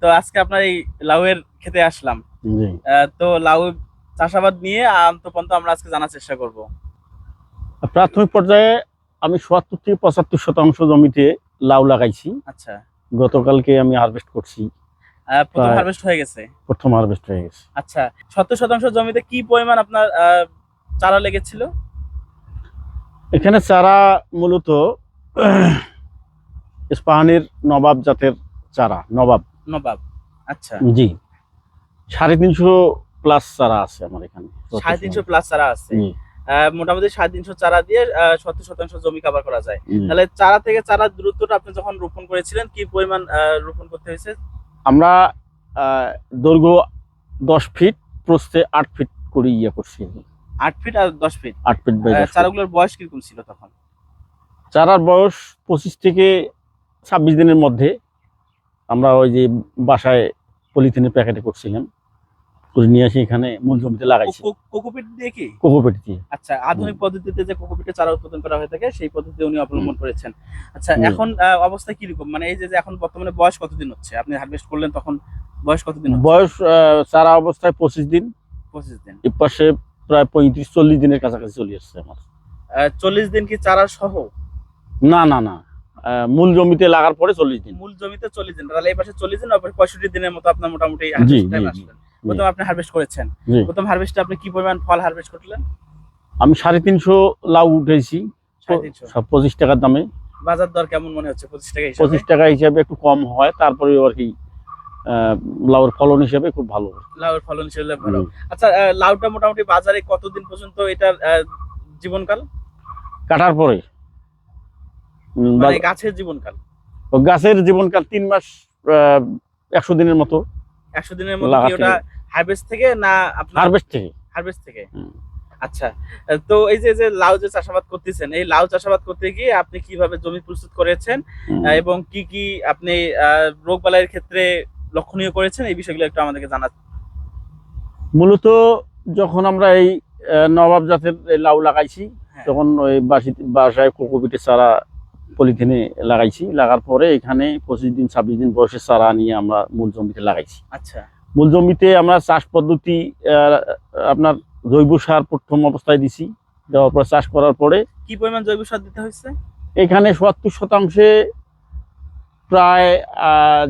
তো আজকে আপনার এই লাউয়ের খেতে আসলাম। তো লাউ চাষাবাদ নিয়ে আন্তপন্ত আমরা আজকে জানার চেষ্টা করব। প্রাথমিক পর্যায়ে আমি সোয়াত্তর থেকে পঁচাত্তর শতাংশ জমিতে লাউ লাগাইছি। আচ্ছা। গতকালকে আমি হারভেস্ট করছি। প্রথম হারভেস্ট হয়ে গেছে? প্রথম হারভেস্ট হয়ে গেছে। আচ্ছা সত্তর শতাংশ জমিতে কি পরিমাণ আপনার চারা লেগেছিল? এখানে চারা মূলত ইস্পাহানির নবাব জাতের চারা নবাব। নবাব। আচ্ছা। জি। সাড়ে তিনশো প্লাস চারা আছে আমার এখানে। সাড়ে তিনশো প্লাস চারা আছে। মোটামুটি সাড়ে তিনশো চারা দিয়ে সত্তর শতাংশ জমি কভার করা যায়। তাহলে চারা থেকে চারা দূরত্বটা আপনি যখন রোপণ করেছিলেন কি পরিমাণ রোপণ করতে হয়েছে? আমরা দৈর্ঘ্য দশ ফিট প্রস্থে আট ফিট করে ইয়ে করছি। আট ফিট আর দশ ফিট আট ফিট। চারাগুলোর বয়স কীরকম ছিল তখন? চারার বয়স পঁচিশ থেকে ছাব্বিশ দিনের মধ্যে। আমরা ওই যে বাসায় পলিথিনের প্যাকেটে করছিলাম। করে নিয়ে এসে এখানে মূল জমিতে লাগাইছি। কোকোপিট দিয়ে কি? কোকোপেট দিয়ে। আচ্ছা আধুনিক পদ্ধতিতে যে কোকোপিটের চারা উৎপাদন করা হয়ে থাকে সেই পদ্ধতি উনি অবলম্বন করেছেন। আচ্ছা এখন অবস্থা কীরকম? মানে এই যে এখন বর্তমানে বয়স কতদিন হচ্ছে? আপনি হারভেস্ট করলেন তখন বয়স কতদিন বয়স চারা অবস্থায় পঁচিশ দিন। পঁচিশ দিন। এ পাশে প্রায় পঁয়ত্রিশ চল্লিশ দিনের কাছাকাছি চলে আসছে আমার। চল্লিশ দিন কি চারা সহ? না না না। মূল জমিতে লাগার পরে চল্লিশ দিন। মূল জমিতে চল্লিশ দিন। তাহলে এই পাশে চল্লিশ দিন পঁয়ষট্টি দিনের মতো আপনার মোটামুটি। প্রথম আপনি হারভেস্ট করেছেন। প্রথম হারভেস্টে আপনি কি পরিমাণ ফল হারভেস্ট করলেন? আমি সাড়ে তিনশো লাউ উঠেছি। পঁচিশ টাকার দামে। বাজার দর কেমন মনে হচ্ছে পঁচিশ টাকা পঁচিশ টাকা হিসাবে একটু কম হয় তারপরে আর কি লাউর ফলন হিসাবে খুব ভালো। লাউয়ের ফলন হিসেবে ভালো। আচ্ছা লাউটা মোটামুটি বাজারে কতদিন পর্যন্ত এটার জীবনকাল? কাটার পরে। মানে গাছের জীবনকাল। গাছের জীবনকাল তিন মাস একশো দিনের মতো। একশো দিনের মতো ওটা হারভেস্ট থেকে না হারভেস্ট থেকে। হারভেস্ট থেকে? আচ্ছা তো এই যে যে লাউ যে চাষাবাদ করতেছেন এই লাউ চাষাবাদ করতে গিয়ে আপনি কীভাবে জমি প্রস্তুত করেছেন এবং কি কি আপনি রোগ বালাইয়ের ক্ষেত্রে লক্ষণীয় করেছেন এই বিষয়গুলো একটু আমাদেরকে জানা মূলত যখন আমরা এই নবাব জাতের লাউ লাগাইছি হ্যাঁ। তখন ওই বাসি বাসায় কোকোপিটের চারা পলিথিনে লাগাইছি লাগার পরে এখানে পঁচিশ দিন ছাব্বিশ দিন বয়সের চারা নিয়ে আমরা মূল জমিতে লাগাইছি। আচ্ছা। মূল জমিতে আমরা চাষ পদ্ধতি আপনার জৈব সার প্রথম অবস্থায় দিছি দেওয়ার পর চাষ করার পরে কি পরিমাণ জৈব সার দিতে হয়েছে? এখানে সত্তর শতাংশে প্রায়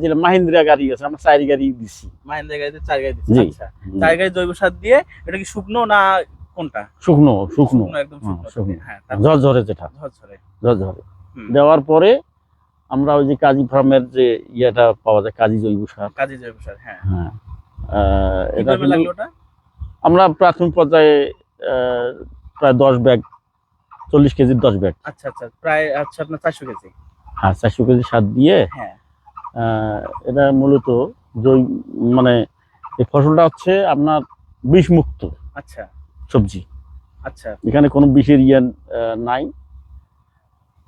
যেটা মাহিন্দ্রা গাড়ি আছে আমরা চারি গাড়ি দিছি। মাহিন্দ্রা গাড়িতে চার গাড়ি দিচ্ছে। আচ্ছা। চার গাড়ি জৈব সার দিয়ে এটা কি শুকনো না কোনটা? শুকনো শুকনো। একদম হ্যাঁ, শুকনো। শুকনো। হ্যাঁ ঝরঝরে যেটা। ঝরঝরে। ঝরঝরে। দেওয়ার পরে আমরা ওই যে কাজী ফার্মের যে ইয়েটা পাওয়া যায় কাজী জৈব সার। কাজী জৈব সার হ্যাঁ। হ্যাঁ। এটা আমরা প্রাথমিক পর্যায়ে প্রায় দশ ব্যাগ চল্লিশ কেজির দশ ব্যাগ। আচ্ছা আচ্ছা প্রায় আচ্ছা আপনার চারশো কেজি। হ্যাঁ চারশো কেজি সার দিয়ে হ্যাঁ। এটা মূলত জৈ মানে এই ফসলটা হচ্ছে আপনার বিষ মুক্ত আচ্ছা। সবজি। আচ্ছা। এখানে কোনো বিষের ইয়ে নাই।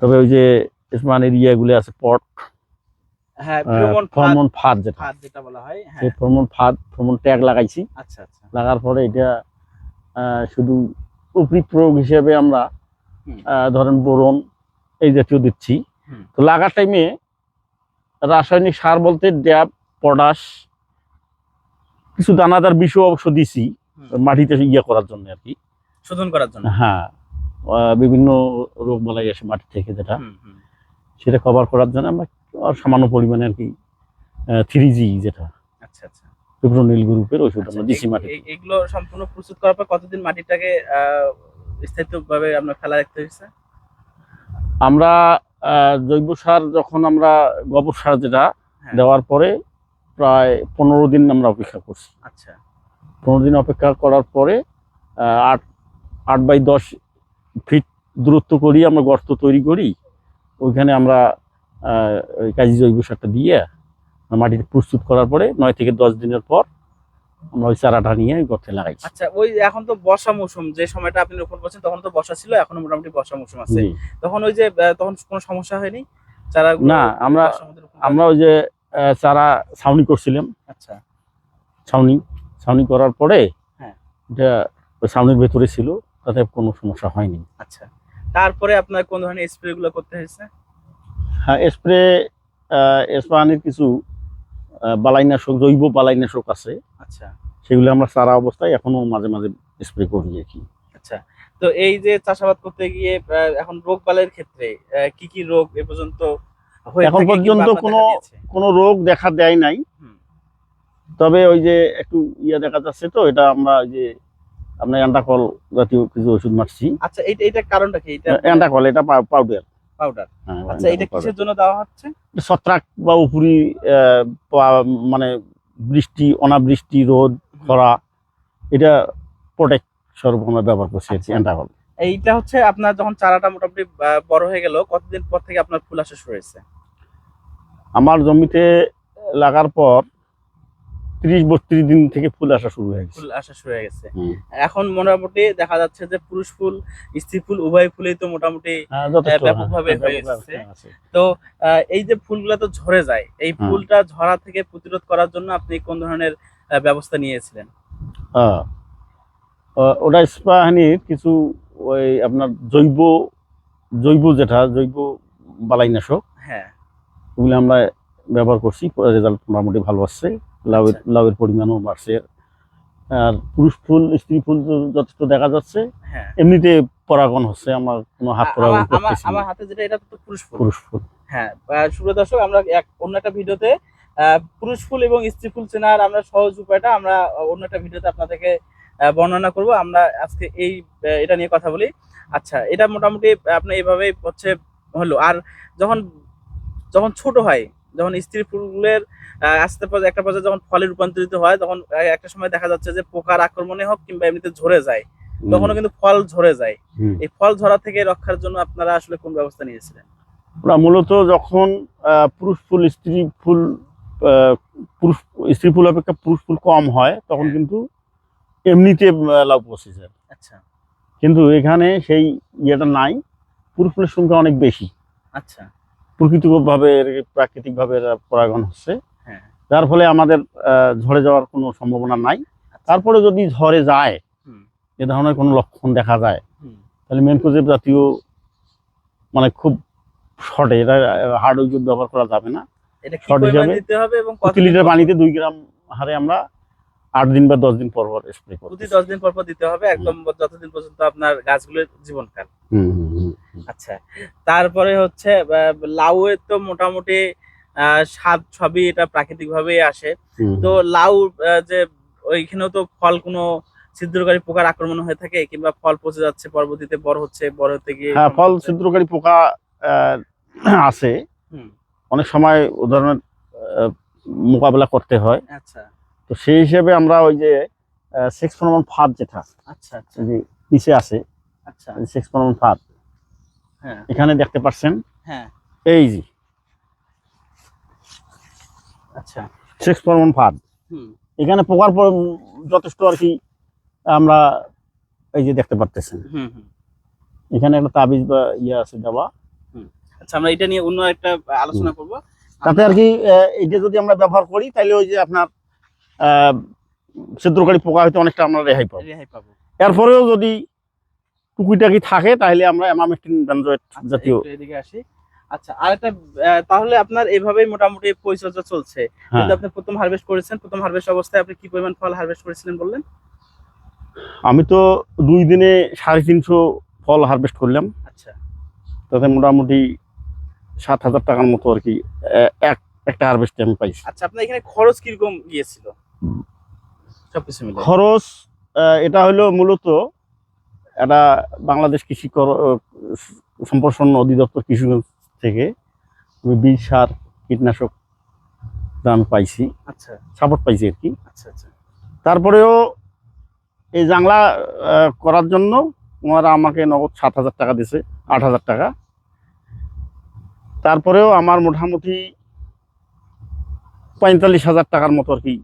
তবে ওই যে ইসমানের ইয়েগুলো আছে পট হ্যাঁ ফাঁদ ফরমন ফাঁদ যেটা। যেটা বলা হয় সেই ফরমন ফাঁদ ফরমন ট্যাগ লাগাইছি। আচ্ছা আচ্ছা। লাগার পরে এটা শুধু উপরি প্রয়োগ হিসেবে আমরা ধরেন বোরন এই জাতীয় দিচ্ছি। তো লাগার টাইমে রাসায়নিক সার বলতে ড্যাব পটাশ কিছু দানাদার বিষও অবশ্য দিছি মাটিতে ইয়ে করার জন্য আর কি। শোধন করার জন্য। হ্যাঁ। বিভিন্ন রোগ বালাই আসে মাটি থেকে যেটা। সেটা কভার করার জন্য আমরা আর সামান্য পরিমাণে আর কি থ্রি জি যেটা। আচ্ছা আচ্ছা। পিপ্রোনিল গ্রুপের ওষুধ আচ্ছা, আমরা দিছি মাটি এগুলো সম্পূর্ণ প্রস্তুত করার পর কতদিন মাটিটাকে স্থায়িত্বভাবে আপনার ফেলা রাখতে হয়েছে? আমরা জৈব সার যখন আমরা গোবর সার যেটা হ্যাঁ। দেওয়ার পরে প্রায় পনেরো দিন আমরা অপেক্ষা করছি। আচ্ছা। পনেরো দিন অপেক্ষা করার পরে আট আট বাই দশ ফিট দূরত্ব করি আমরা গর্ত তৈরি করি ওইখানে আমরা কাজী জৈব সারটা দিয়ে মাটিতে প্রস্তুত করার পরে নয় থেকে দশ দিনের পর আমরা ওই চারাটা নিয়ে গর্তে লাগাইছি। আচ্ছা ওই এখন তো বর্ষা মৌসুম যে সময়টা আপনি রোপণ করছেন তখন তো বর্ষা ছিল এখনও মোটামুটি বর্ষা মৌসুম আছে। তখন ওই যে তখন কোনো সমস্যা হয়নি? চারা না, আমরা- আমরা ওই যে চারা ছাউনি করছিলাম। আচ্ছা। ছাউনি ছাউনি করার পরে হ্যাঁ। এটা ছাউনির ভেতরে ছিল। তাতে কোনো সমস্যা হয়নি। আচ্ছা। তারপরে আপনার কোন ধরনের স্প্রে গুলো করতে হয়েছে? হ্যাঁ স্প্রে স্পানির কিছু বালাইনাশক জৈব বালাইনাশক আছে। আচ্ছা। সেগুলো আমরা সারা অবস্থায় এখনও মাঝে মাঝে স্প্রে করি আর কি আচ্ছা। তো এই যে চাষাবাদ করতে গিয়ে এখন রোগ বালের ক্ষেত্রে কি কি রোগ এ পর্যন্ত এখন পর্যন্ত কোনো- কোনো রোগ দেখা দেয় নাই। তবে ওই যে একটু ইয়ে দেখা যাচ্ছে তো এটা আমরা ওই যে আপনার অ্যান্টাকল জাতীয় কিছু ওষুধ মারছি। আচ্ছা এইটা এইটা কারণটা কি? এটা অ্যান্টাকল এটা পাউডার পাউডার আচ্ছা এটা কিসের জন্য দেওয়া হচ্ছে? ছত্রাক বা উপরি মানে বৃষ্টি অনাবৃষ্টি রোদ খরা এটা প্রোটেক্ট স্বরূপ আমরা ব্যবহার করছি আর আচ্ছা। অ্যান্টাকল এইটা হচ্ছে আপনার যখন চারাটা মোটামুটি বড় হয়ে গেল কতদিন পর থেকে আপনার ফুল আসা শুরু হয়েছে? আমার জমিতে লাগার পর ত্রিশ বত্রিশ দিন থেকে ফুল আসা শুরু হয়ে গেছে। ফুল আসা শুরু হয়ে গেছে। এখন মোটামুটি দেখা যাচ্ছে যে পুরুষ ফুল স্ত্রী ফুল উভয় ফুলেই তো মোটামুটি ব্যাপকভাবে হ্যাঁ, হয়ে তো এই যে ফুলগুলো তো ঝরে যায় এই ফুলটা ঝরা থেকে প্রতিরোধ করার জন্য আপনি কোন ধরনের ব্যবস্থা নিয়েছিলেন? ওটা স্পাহানির কিছু ওই আপনার জৈব জৈব যেটা জৈব বালাইনাশক হ্যাঁ। ওগুলো আমরা ব্যবহার করছি রেজাল্ট মোটামুটি ভালো আসছে। লাউয়ের আচ্ছা। লাউয়ের পরিমাণও বাড়ছে। আর পুরুষ ফুল স্ত্রী ফুল যথেষ্ট দেখা যাচ্ছে। হ্যাঁ। এমনিতে পরাগণ হচ্ছে আমার কোনো হাত পরাগণ আমার- হাতে যেটা এটা তো পুরুষ ফুল। পুরুষ ফুল। হ্যাঁ সুপ্রিয় দর্শক আমরা এক অন্য একটা ভিডিওতে পুরুষ ফুল এবং স্ত্রী ফুল চেনার আমরা সহজ উপায়টা আমরা অন্য একটা ভিডিওতে আপনাদেরকে বর্ণনা করব। আমরা আজকে এই এটা নিয়ে কথা বলি। আচ্ছা এটা মোটামুটি আপনি এইভাবেই হচ্ছে হলো। আর যখন যখন ছোট হয় যখন স্ত্রী ফুলের আস্তে একটা পর্যায়ে যখন ফলে রূপান্তরিত হয় তখন একটা সময় দেখা যাচ্ছে যে পোকার আক্রমণে হোক কিংবা এমনিতে ঝরে যায় তখনও কিন্তু ফল ঝরে যায়। এই ফল ঝরা থেকে রক্ষার জন্য আপনারা আসলে কোন ব্যবস্থা নিয়েছিলেন? মূলত যখন পুরুষ ফুল স্ত্রী ফুল পুরুষ স্ত্রী ফুল অপেক্ষা পুরুষ ফুল কম হয় তখন হ্যাঁ। কিন্তু এমনিতে লাভ পচে যায়। আচ্ছা। কিন্তু এখানে সেই ইয়েটা নাই পুরুষ ফুলের সংখ্যা অনেক বেশি। আচ্ছা। প্রকৃতিগতভাবে এর প্রাকৃতিকভাবে পরাগণ হচ্ছে। হ্যাঁ। যার ফলে আমাদের ঝরে যাওয়ার কোনো সম্ভাবনা নাই। আচ্ছা। তারপরে যদি ঝরে যায় এ ধরনের কোনো লক্ষণ দেখা যায় তাহলে মেনকোজেব জাতীয় মানে খুব শর্টে এটা হার্ড ওষুধ ব্যবহার করা যাবে না। এবং কত প্রতি লিটার পানিতে দুই গ্রাম হারে আমরা আট দিন বা দশ দিন পর পর স্প্রে করি প্রতি দশ দিন পর পর দিতে হবে একদম যতদিন পর্যন্ত আপনার গাছগুলোর জীবনকাল। আচ্ছা তারপরে হচ্ছে লাউ এর তো মোটামুটি স্বাদ সবই এটা প্রাকৃতিক ভাবেই আসে তো লাউ যে ওইখানেও তো ফল কোনো ছিদ্রকারী পোকার আক্রমণ হয়ে থাকে কিংবা ফল পচে যাচ্ছে পরবর্তীতে বড় হচ্ছে বড় হতে গিয়ে হ্যাঁ ফল ছিদ্রকারী পোকা আছে। হুম, অনেক সময় আহ, মোকাবেলা করতে হয়। আচ্ছা। তো সেই হিসেবে আমরা ওই যে সেক্স ফরমন ফাঁদ যেটা আচ্ছা আচ্ছা। যে নিচে আছে আচ্ছা। সেক্স ফরমন ফাঁদ। হ্যাঁ। এখানে দেখতে পাচ্ছেন হ্যাঁ। এই যে আচ্ছা। সেক্স ফরমন ফাঁদ। এখানে পোকার পর যথেষ্ট আর কি আমরা এই যে দেখতে পারতেছেন। হুম হুম। এখানে একটা তাবিজ বা ইয়ে আছে দেওয়া। আচ্ছা আমরা এটা নিয়ে অন্য একটা আলোচনা করব। তাতে আর কি এইটা যদি আমরা ব্যবহার করি তাহলে ওই যে আপনার ছিদ্রকারী পোকা হয়তো অনেকটা আমরা রেহাই পাবো। রেহাই পাবো। এরপরেও যদি টুকিটাকি থাকে তাহলে আমরা অ্যামামেকটিন বেনজয়েট আচ্ছা, জাতীয় এদিকে আসি। আচ্ছা আর একটা তাহলে আপনার মোটামুটি পরিচর্যা চলছে। হ্যাঁ। কিন্তু আপনি প্রথম হারভেস্ট করেছেন প্রথম হারভেস্ট অবস্থায় আপনি কি পরিমাণ ফল হারভেস্ট করেছিলেন বললেন? আমি তো দুই দিনে সাড়ে তিনশো ফল হারভেস্ট করলাম। আচ্ছা। তাতে মোটামুটি সাত হাজার টাকার মতো আর কি এক একটা হারভেস্টে আমি পাইছি। আচ্ছা আপনার এখানে খরচ কীরকম গিয়েছিল? খরচ এটা হলো মূলত এটা বাংলাদেশ কৃষি সম্প্রসারণ অধিদপ্তর কৃষিগঞ্জ থেকে বীজ সার কীটনাশক দাম পাইছি। আচ্ছা। সাপোর্ট পাইছি আর কি। আচ্ছা আচ্ছা। তারপরেও এই জাংলা করার জন্য ওনারা আমাকে নগদ সাত হাজার টাকা দিছে আট হাজার টাকা। তারপরেও আমার মোটামুটি পঁয়তাল্লিশ হাজার টাকার মতো আর কি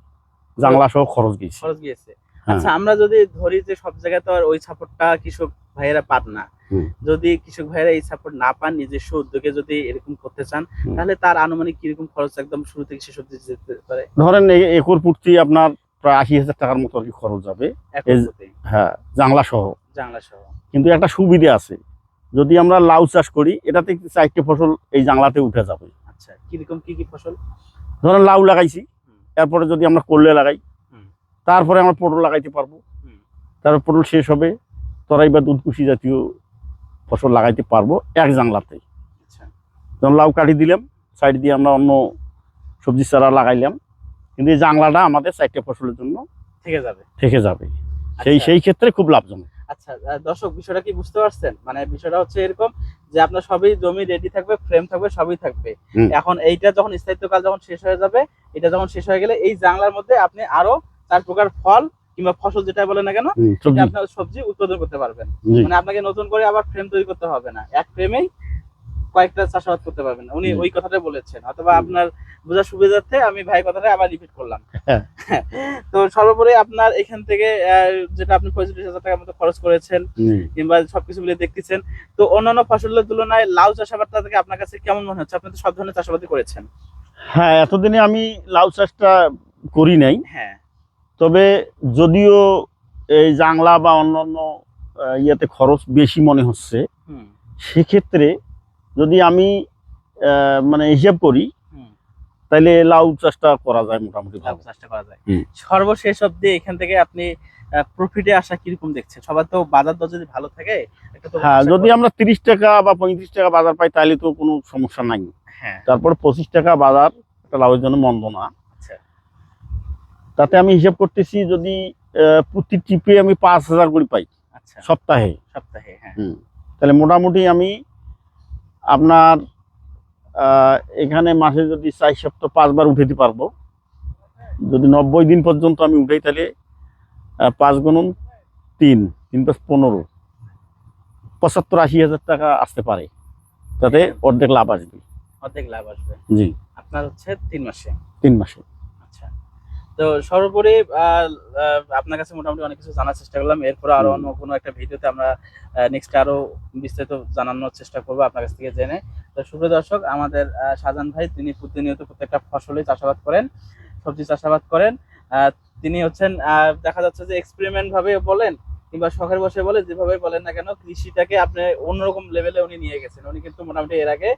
জাংলা সহ খরচ গেছে খরচ গিয়েছে। হ্যাঁ। আচ্ছা আমরা যদি ধরি যে সব জায়গায় তো আর ওই সাপোর্টটা কৃষক ভাইয়েরা পান না। যদি কৃষক ভাইয়েরা এই সাপোর্ট না পান নিজস্ব উদ্যোগে যদি এরকম করতে চান তাহলে তার আনুমানিক কীরকম খরচ একদম শুরু থেকে শেষ অব্দি যেতে পারে? ধরেন একর প্রতি আপনার প্রায় আশি হাজার টাকার মতো আর কি খরচ যাবে। হ্যাঁ জাংলা সহ জানলা সহ কিন্তু একটা সুবিধা আছে। যদি আমরা লাউ চাষ করি এটাতে চারটে ফসল এই জাংলাতে উঠে যাবে। আচ্ছা কীরকম কি কি ফসল? ধরেন লাউ লাগাইছি। এরপরে যদি আমরা করলে লাগাই তারপরে আমরা পটল লাগাইতে পারব। তারপর পটল শেষ হবে তরাই বা দুধকুশি জাতীয় ফসল লাগাইতে পারব এক জাংলাতে আচ্ছা। যেমন লাউ কাটি দিলাম সাইড দিয়ে আমরা অন্য সবজি চারা লাগাইলাম। কিন্তু এই জাংলাটা আমাদের চারটে ফসলের জন্য থেকে যাবে। থেকে যাবে। সেই আচ্ছা। সেই ক্ষেত্রে খুব লাভজনক। আচ্ছা দর্শক বিষয়টা কি বুঝতে পারছেন? মানে বিষয়টা হচ্ছে এরকম যে আপনার সবই জমি রেডি থাকবে ফ্রেম থাকবে সবই থাকবে। এখন এইটা যখন স্থায়িত্বকাল যখন শেষ হয়ে যাবে এটা যখন শেষ হয়ে গেলে এই জাংলার মধ্যে আপনি আরও চার প্রকার ফল কিংবা ফসল যেটা বলেন না কেন আপনার সবজি উৎপাদন করতে পারবেন। মানে আপনাকে নতুন করে আবার ফ্রেম তৈরি করতে হবে না। এক ফ্রেমেই কয়েকটা চাষাবাদ করতে পারবেন। উনি ওই কথাটা বলেছেন। অথবা আপনার বোঝার সুবিধার্থে আমি ভাই কথাটা আবার রিপিট করলাম। হ্যাঁ। তো সর্বোপরি আপনার এখান থেকে যেটা আপনি পঁয়ত্রিশ হাজার টাকার মতো খরচ করেছেন কিংবা সবকিছু মিলে দেখতেছেন তো অন্যান্য ফসলের তুলনায় লাউ চাষাবাদটা থেকে আপনার কাছে কেমন মনে হচ্ছে? আপনি তো সব ধরনের চাষাবাদই করেছেন। হ্যাঁ এতদিনে আমি লাউ চাষটা করি নাই। হ্যাঁ। তবে যদিও এই জাংলা বা অন্যান্য ইয়েতে খরচ বেশি মনে হচ্ছে সেক্ষেত্রে যদি আমি মানে হিসাব করি তাহলে লাউ চাষটা করা যায় মোটামুটি লাউ চাষটা করা যায়। সর্বশেষ অব্দি এখান থেকে আপনি প্রফিটে আসা কীরকম দেখছেন? সবার তো বাজার দর যদি ভালো থাকে হ্যাঁ যদি আমরা তিরিশ টাকা বা পঁয়ত্রিশ টাকা বাজার পাই তাহলে তো কোনো সমস্যা নাই। তারপর পঁচিশ টাকা বাজার একটা লাউয়ের জন্য মন্দ না আচ্ছা। তাতে আমি হিসাব করতেছি যদি প্রতি টিপে আমি পাঁচ হাজার করে পাই। আচ্ছা। সপ্তাহে। সপ্তাহে হ্যাঁ। তাহলে মোটামুটি আমি আপনার এখানে মাসে যদি চার সপ্তাহ পাঁচবার উঠাইতে পারব যদি নব্বই দিন পর্যন্ত আমি উঠাই তাহলে পাঁচ গুণন তিন তিন পাঁচ পনেরো। পঁচাত্তর আশি হাজার টাকা আসতে পারে। তাতে অর্ধেক লাভ আসবে। অর্ধেক লাভ আসবে। জি। আপনার হচ্ছে তিন মাসে। তিন মাসে। আচ্ছা। তো সর্বোপরি আপনার কাছে মোটামুটি অনেক কিছু জানার চেষ্টা করলাম। এরপরে আরও অন্য কোনো একটা ভিডিওতে আমরা নেক্সট আরও বিস্তারিত জানানোর চেষ্টা করব আপনার কাছ থেকে জেনে। তো সুপ্রিয় দর্শক আমাদের শাহজাহান ভাই তিনি প্রতিনিয়ত প্রত্যেকটা ফসলই চাষাবাদ করেন সবজি চাষাবাদ করেন। আহ, তিনি হচ্ছেন আহ, দেখা যাচ্ছে যে এক্সপেরিমেন্ট ভাবে বলেন কিংবা শখের বসে বলে যেভাবে বলেন না কেন কৃষিটাকে আপনি অন্যরকম লেভেলে উনি নিয়ে গেছেন। উনি কিন্তু মোটামুটি এর আগে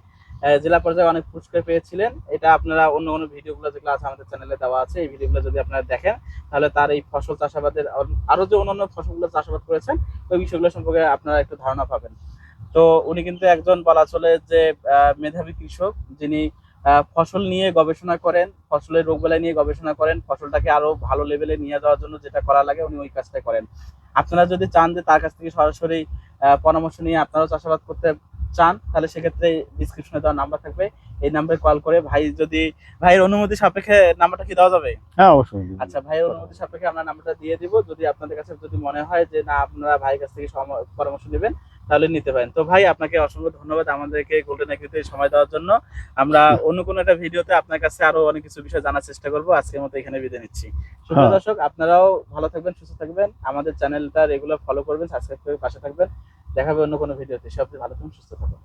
জেলা পর্যায়ে অনেক পুরস্কার পেয়েছিলেন। এটা আপনারা অন্য কোনো ভিডিওগুলো যেগুলো আছে আমাদের চ্যানেলে দেওয়া আছে, এই ভিডিওগুলো যদি আপনারা দেখেন, তাহলে তার এই ফসল চাষাবাদের আর- আরও যে অন্যান্য ফসলগুলো চাষাবাদ করেছেন, ওই বিষয়গুলো সম্পর্কে আপনারা একটু ধারণা পাবেন। তো উনি কিন্তু একজন বলা চলে যে মেধাবী কৃষক, যিনি ফসল নিয়ে গবেষণা করেন, ফসলের রোগ রোগবেলা নিয়ে গবেষণা করেন, ফসলটাকে আরও ভালো লেভেলে নিয়ে যাওয়ার জন্য যেটা করা লাগে উনি ওই কাজটা করেন। আপনারা যদি চান যে তার কাছ থেকে সরাসরি পরামর্শ নিয়ে আপনারাও চাষাবাদ করতে চান তাহলে সেক্ষেত্রে ডিসক্রিপশনে দেওয়া নাম্বার থাকবে। এই নাম্বারে কল করে ভাই যদি ভাইয়ের অনুমতি সাপেক্ষে নাম্বারটা কি দেওয়া যাবে? হ্যাঁ অবশ্যই। আচ্ছা ভাইয়ের অনুমতি সাপেক্ষে আমরা নাম্বারটা দিয়ে দিব। যদি আপনাদের কাছে যদি মনে হয় যে না আপনারা ভাইয়ের কাছ থেকে পরামর্শ নেবেন তাহলে নিতে পারেন। তো ভাই আপনাকে অসংখ্য ধন্যবাদ আমাদেরকে গোল্ডেন এগ্রিতে সময় দেওয়ার জন্য। আমরা অন্য কোনো একটা ভিডিওতে আপনার কাছে আরও অনেক কিছু বিষয় জানার চেষ্টা করব। আজকের মতো এখানে বিদায় নিচ্ছি। সুপ্রিয় হ্যাঁ। দর্শক আপনারাও ভালো থাকবেন সুস্থ থাকবেন। আমাদের চ্যানেলটা রেগুলার ফলো করবেন সাবস্ক্রাইব করে পাশে থাকবেন। দেখাবে অন্য কোনো ভিডিওতে। সবচেয়ে ভালো থাকুন সুস্থ থাকুন।